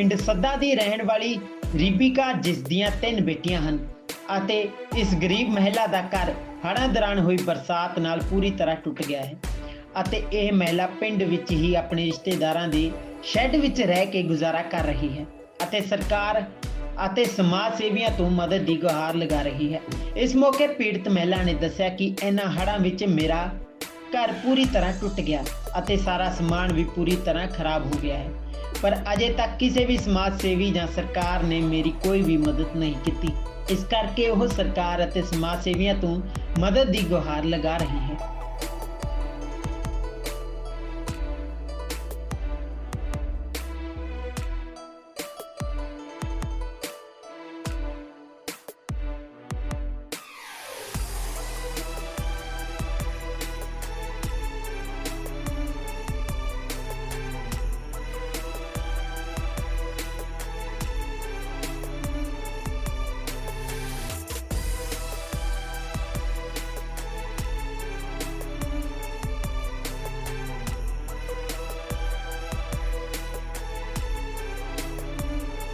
ਪਿੰਡ ਸੱਦਾ ਦੀ ਰਹਿਣ ਵਾਲੀ ਰੀਬਿਕਾ ਜਿਸ ਦੀਆਂ ਤਿੰਨ ਬੇਟੀਆਂ ਹਨ ਅਤੇ ਇਸ ਗਰੀਬ ਮਹਿਲਾ ਦਾ ਘਰ ਹੜ੍ਹਾਂ ਦੌਰਾਨ ਹੋਈ ਬਰਸਾਤ ਨਾਲ ਪੂਰੀ ਤਰ੍ਹਾਂ ਟੁੱਟ ਗਿਆ ਹੈ ਅਤੇ ਇਹ ਮਹਿਲਾ ਪਿੰਡ ਵਿੱਚ ਹੀ ਆਪਣੇ ਰਿਸ਼ਤੇਦਾਰਾਂ ਦੇ ਸ਼ੈੱਡ ਵਿੱਚ ਰਹਿ ਕੇ ਗੁਜ਼ਾਰਾ ਕਰ ਰਹੀ ਹੈ ਅਤੇ ਸਰਕਾਰ ਅਤੇ ਸਮਾਜ ਸੇਵੀਆਂ ਤੋਂ ਮਦਦ ਦੀ ਗੁਹਾਰ ਲਗਾ ਰਹੀ ਹੈ। ਇਸ ਮੌਕੇ ਪੀੜਤ ਮਹਿਲਾ ਨੇ ਦੱਸਿਆ ਕਿ ਇਹਨਾਂ ਹੜ੍ਹਾਂ ਵਿੱਚ ਮੇਰਾ ਘਰ ਪੂਰੀ ਤਰ੍ਹਾਂ ਟੁੱਟ ਗਿਆ ਅਤੇ ਸਾਰਾ ਸਮਾਨ ਵੀ ਪੂਰੀ ਤਰ੍ਹਾਂ ਖਰਾਬ ਹੋ ਗਿਆ ਹੈ। ਪਰ ਅਜੇ ਤੱਕ ਕਿਸੇ ਵੀ ਸਮਾਜ ਸੇਵੀ ਜਾਂ ਸਰਕਾਰ ਨੇ ਮੇਰੀ ਕੋਈ ਵੀ ਮਦਦ ਨਹੀਂ ਕੀਤੀ। ਇਸ ਕਰਕੇ ਉਹ ਸਰਕਾਰ ਅਤੇ ਸਮਾਜ ਸੇਵੀਆਂ ਤੋਂ ਮਦਦ ਦੀ ਗੁਹਾਰ ਲਗਾ ਰਹੀ ਹੈ।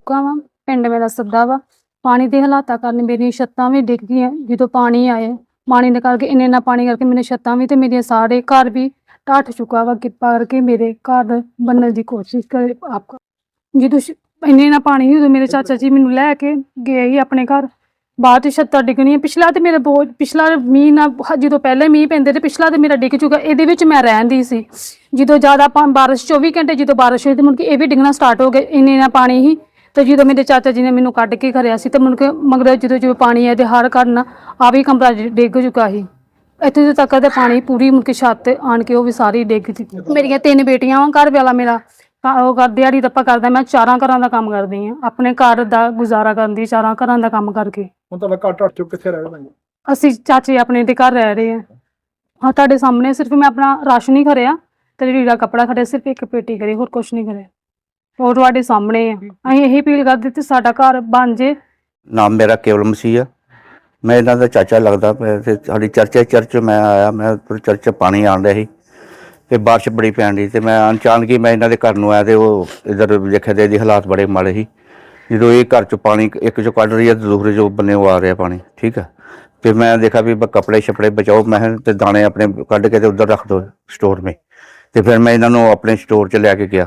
ਚੁੱਕਾ ਵਾ, ਪਿੰਡ ਮੇਰਾ ਸੱਦਾ ਵਾ। ਪਾਣੀ ਦੇ ਹਾਲਾਤਾਂ ਕਾਰਨ ਮੇਰੀਆਂ ਛੱਤਾਂ ਵੀ ਡਿੱਗ ਗਈਆਂ, ਜਦੋਂ ਪਾਣੀ ਆਏ ਪਾਣੀ ਦੇ ਕਰਕੇ ਇੰਨੇ ਇੰਨਾ ਪਾਣੀ ਕਰਕੇ ਮੇਰੇ ਛੱਤਾਂ ਵੀ ਤੇ ਮੇਰੇ ਸਾਰੇ ਘਰ ਵੀ ਢੱਠ ਚੁੱਕਾ ਵਾ, ਕਿਰਪਾ ਕਰਕੇ ਮੇਰੇ ਘਰ ਬੰਨਣ ਦੀ ਕੋਸ਼ਿਸ਼ ਕਰੇ ਆਪ ਜਦੋਂ ਇੰਨੇ ਇੰਨਾ ਪਾਣੀ ਉਦੋਂ ਮੇਰੇ ਚਾਚਾ ਜੀ ਮੈਨੂੰ ਲੈ ਕੇ ਗਏ ਸੀ ਆਪਣੇ ਘਰ। ਬਾਅਦ ਚ ਛੱਤਾਂ ਡਿੱਗਣੀਆਂ। ਪਿਛਲਾ ਤੇ ਮੇਰਾ ਬਹੁਤ, ਪਿਛਲਾ ਮੀਂਹ ਨਾ ਜਦੋਂ ਪਹਿਲੇ ਮੀਂਹ ਪੈਂਦੇ ਤੇ ਪਿਛਲਾ ਤੇ ਮੇਰਾ ਡਿੱਗ ਚੁੱਕਾ, ਇਹਦੇ ਵਿੱਚ ਮੈਂ ਰਹਿੰਦੀ ਸੀ। ਜਦੋਂ ਜ਼ਿਆਦਾ ਬਾਰਿਸ਼ 24 ਘੰਟੇ ਜਦੋਂ ਬਾਰਿਸ਼ ਹੋਈ ਤੇ ਮੁੜ ਕੇ ਇਹ ਵੀ ਡਿੱਗਣਾ ਸਟਾਰਟ ਹੋ ਗਏ ਇੰਨੇ ਇੰਨਾ ਪਾਣੀ ਹੀ ਤੇ ਜਦੋਂ ਮੇਰੇ ਚਾਚਾ ਜੀ ਨੇ ਮੈਨੂੰ ਕੱਢ ਕੇ ਖਰਿਆ ਸੀ ਤੇ ਮੁੜ ਕੇ ਮਗਰ ਜਦੋਂ ਜਦੋਂ ਪਾਣੀ ਆਇਆ ਤੇ ਹਰ ਘਰ ਨਾ ਆ ਵੀ ਕਮਰਾ ਡਿੱਗ ਚੁੱਕਾ ਸੀ। ਇੱਥੇ ਜਦੋਂ ਤੱਕ ਤੇ ਪਾਣੀ ਪੂਰੀ ਮੁੜ ਕੇ ਛੱਤ ਤੇ ਆਣ ਕੇ ਉਹ ਵੀ ਸਾਰੀ ਡਿੱਗ ਚੁੱਕੀ ਮੇਰੀਆਂ ਤਿੰਨ ਬੇਟੀਆਂ ਵਾਂ ਘਰ ਵਾਲਾ ਮੇਰਾ। ਉਹ ਕਰ ਦਿਹਾੜੀ ਦੱਪਾ ਕਰਦਾ ਮੈਂ ਚਾਰਾਂ ਘਰਾਂ ਦਾ ਕੰਮ ਕਰਦੀ ਆ ਆਪਣੇ ਘਰ ਦਾ ਗੁਜ਼ਾਰਾ ਕਰਦੀ ਚਾਰਾਂ ਘਰਾਂ ਦਾ ਕੰਮ ਕਰਕੇ। ਹੁਣ ਤੁਹਾਡਾ ਘਰ ਟੱਟ ਚੁੱਕ ਕਿੱਥੇ ਰਹਿ ਰਹੇ ਅਸੀਂ ਚਾਚੇ ਆਪਣੇ ਦੇ ਘਰ ਰਹਿ ਰਹੇ ਆ ਹਾਂ ਤੁਹਾਡੇ ਸਾਹਮਣੇ ਸਿਰਫ ਮੈਂ ਆਪਣਾ ਰਾਸ਼ਨ ਹੀ ਖਰਿਆ ਤੇ ਲੀੜਾ ਕੱਪੜਾ ਖਰਿਆ ਸਿਰਫ ਇੱਕ ਪੇਟੀ ਕਰੀ ਹੋਰ ਕੁਝ ਨਹੀਂ ਕਰਿਆ ਹੋਰ ਤੁਹਾਡੇ ਸਾਹਮਣੇ ਆ। ਅਸੀਂ ਇਹੀ ਅਪੀਲ ਕਰਦੇ ਤੇ ਸਾਡਾ ਘਰ ਬਣ ਜੇ। ਨਾਮ ਮੇਰਾ ਕੇਵਲ ਮਸੀਹ ਆ। ਮੈਂ ਇਹਨਾਂ ਦਾ ਚਾਚਾ ਲੱਗਦਾ ਪਿਆ ਤੇ ਸਾਡੀ ਚਰਚ ਚਰਚ ਮੈਂ ਆਇਆ ਮੈਂ ਪਰ ਚਰਚ ਪਾਣੀ ਆਣ ਰਿਹਾ ਸੀ ਤੇ ਬਾਰਿਸ਼ ਬੜੀ ਪੈਣ ਦੀ ਤੇ ਮੈਂ ਅਚਾਨਕ ਹੀ ਮੈਂ ਇਹਨਾਂ ਦੇ ਘਰ ਨੂੰ ਆਇਆ ਤੇ ਉਹ ਇਧਰ ਦੇਖਿਆ ਤੇ ਇਹਦੀ ਹਾਲਾਤ ਬੜੇ ਮਾੜੇ ਸੀ। ਜਦੋਂ ਇਹ ਘਰ 'ਚ ਪਾਣੀ ਇੱਕ 'ਚੋਂ ਕੱਢ ਰਹੀ ਹੈ ਤੇ ਦੂਸਰੇ 'ਚੋਂ ਬੰਨੇ ਉਹ ਆ ਰਿਹਾ ਪਾਣੀ ਠੀਕ ਹੈ ਫਿਰ ਮੈਂ ਦੇਖਿਆ ਵੀ ਕੱਪੜੇ ਛਪੜੇ ਬਚਾਓ ਮੈਂ ਤੇ ਦਾਣੇ ਆਪਣੇ ਕੱਢ ਕੇ ਤੇ ਉਧਰ ਰੱਖ ਦੋ ਸਟੋਰ 'ਮੇ। ਤੇ ਫਿਰ ਮੈਂ ਇਹਨਾਂ ਨੂੰ ਆਪਣੇ ਸਟੋਰ 'ਚ ਲੈ ਕੇ ਗਿਆ।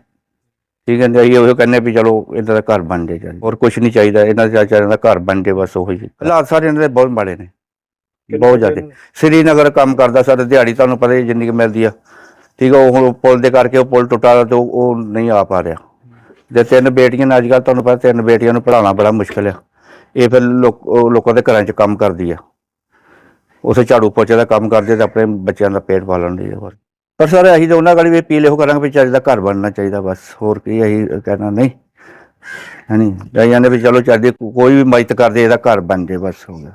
ਠੀਕ ਹੈ ਅਸੀਂ ਉਹ ਕਹਿੰਦੇ ਵੀ ਚਲੋ ਇਹਨਾਂ ਦਾ ਘਰ ਬਣ ਜੇ ਚੱਲ ਹੋਰ ਕੁਝ ਨਹੀਂ ਚਾਹੀਦਾ ਇਹਨਾਂ ਦੇ ਚਾਚਿਆਂ ਦਾ ਘਰ ਬਣ ਜੇ ਬਸ ਉਹੀ। ਹਾਲਾਤ ਸਾਰੇ ਇਹਨਾਂ ਦੇ ਬਹੁਤ ਮਾੜੇ ਨੇ ਬਹੁਤ ਜ਼ਿਆਦਾ। ਸ੍ਰੀਨਗਰ ਕੰਮ ਕਰਦਾ ਸਰ ਦਿਹਾੜੀ ਤੁਹਾਨੂੰ ਪਤਾ ਹੀ ਜਿੰਨੀ ਕੁ ਮਿਲਦੀ ਆ। ਠੀਕ ਆ ਉਹ ਪੁਲ ਦੇ ਕਰਕੇ ਉਹ ਪੁਲ ਟੁੱਟਾ ਤੇ ਉਹ ਨਹੀਂ ਆ ਪਾ ਰਿਹਾ। ਜੇ ਤਿੰਨ ਬੇਟੀਆਂ ਨੇ ਅੱਜ ਕੱਲ੍ਹ ਤੁਹਾਨੂੰ ਪਤਾ ਤਿੰਨ ਬੇਟੀਆਂ ਨੂੰ ਪੜਾਉਣਾ ਬੜਾ ਮੁਸ਼ਕਲ ਆ। ਇਹ ਫਿਰ ਲੋਕ ਦੇ ਘਰਾਂ 'ਚ ਕੰਮ ਕਰਦੀ ਆ। ਉਸੇ ਝਾੜੂ ਪੋਚੇ ਦਾ ਕੰਮ ਕਰਦੀ ਤੇ ਆਪਣੇ ਬੱਚਿਆਂ ਦਾ ਪੇਟ ਪਾਲਣ ਦੀ ਆ ਹੋਰ। ਪਰ ਸਰ, ਅਸੀਂ ਤਾਂ ਉਹਨਾਂ ਗਾਲੀ ਵੀ ਅਪੀਲ ਇਹੋ ਕਰਾਂਗੇ ਵੀ ਚੱਜ ਦਾ ਘਰ ਬਣਨਾ ਚਾਹੀਦਾ ਬਸ। ਹੋਰ ਕੀ ਅਸੀਂ ਕਹਿਣਾ, ਨਹੀਂ। ਹਣੀ ਜਾਈਆਂ ਨੇ ਵੀ ਚਲੋ ਚੱਜ ਦੀ, ਕੋਈ ਵੀ ਮਦਦ ਕਰਦੇ, ਇਹਦਾ ਘਰ ਬਣ ਜੇ ਬਸ, ਹੋ ਗਿਆ।